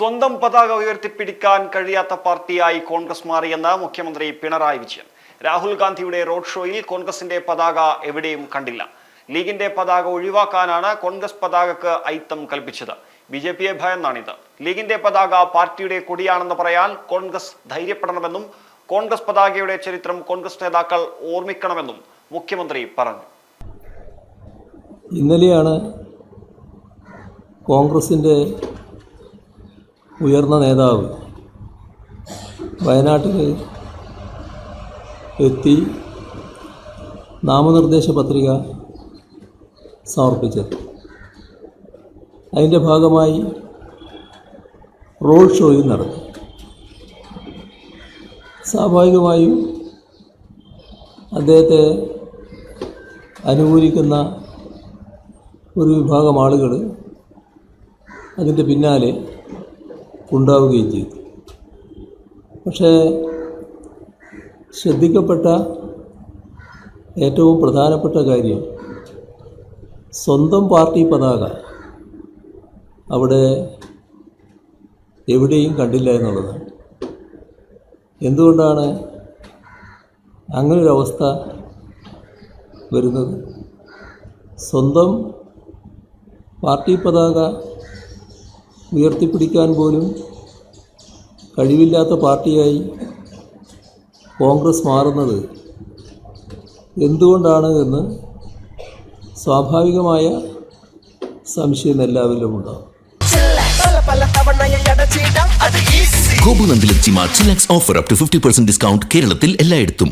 സ്വന്തം പതാക ഉയർത്തിപ്പിടിക്കാൻ കഴിയാത്ത പാർട്ടിയായി കോൺഗ്രസ് മാറിയെന്ന് മുഖ്യമന്ത്രി പിണറായി വിജയൻ. രാഹുൽ ഗാന്ധിയുടെ റോഡ് ഷോയിൽ കോൺഗ്രസിന്റെ പതാക എവിടെയും കണ്ടില്ല. ലീഗിന്റെ പതാക ഒഴിവാക്കാനാണ് കോൺഗ്രസ് പതാകക്ക് ഐത്തം കൽപ്പിച്ചത്. ബി ജെ പിയെ ഭയന്നാണിത്. ലീഗിന്റെ പതാക പാർട്ടിയുടെ കൊടിയാണെന്ന് പറയാൻ കോൺഗ്രസ് ധൈര്യപ്പെടണമെന്നും കോൺഗ്രസ് പതാകയുടെ ചരിത്രം കോൺഗ്രസ് നേതാക്കൾ ഓർമ്മിക്കണമെന്നും മുഖ്യമന്ത്രി പറഞ്ഞു. ഇന്നലെയാണ് കോൺഗ്രസിന്റെ ഉയർന്ന നേതാവ്. വയനാട്ടിൽ എത്തി നാമനിർദ്ദേശ പത്രിക സമർപ്പിച്ചത്. അതിന്റെ ഭാഗമായി റോഡ് ഷോയും നടന്നു. സ്വാഭാവികമായും അദ്ദേഹത്തെ അനുകൂലിക്കുന്ന ഒരു വിഭാഗം ആളുകൾ അതിന്റെ പിന്നാലെ ഉണ്ടാവുകയും ചെയ്തു. പക്ഷേ ശ്രദ്ധിക്കപ്പെട്ട ഏറ്റവും പ്രധാനപ്പെട്ട കാര്യം സ്വന്തം പാർട്ടി പതാക അവിടെ എവിടെയും കണ്ടില്ല എന്നുള്ളതാണ് എന്തുകൊണ്ടാണ് അങ്ങനൊരവസ്ഥ വരുന്നത്? സ്വന്തം പാർട്ടി പതാക ഉയർത്തിപ്പിടിക്കാൻ പോലും കഴിവില്ലാത്ത പാർട്ടിയായി കോൺഗ്രസ് മാറുന്നത് എന്തുകൊണ്ടാണ് എന്ന് സ്വാഭാവികമായ സംശയം എല്ലാവരിലും ഉണ്ടാകും. ചിമാർ chillax offer up to fifty percent discount കേരളത്തിൽ എല്ലായിടത്തും.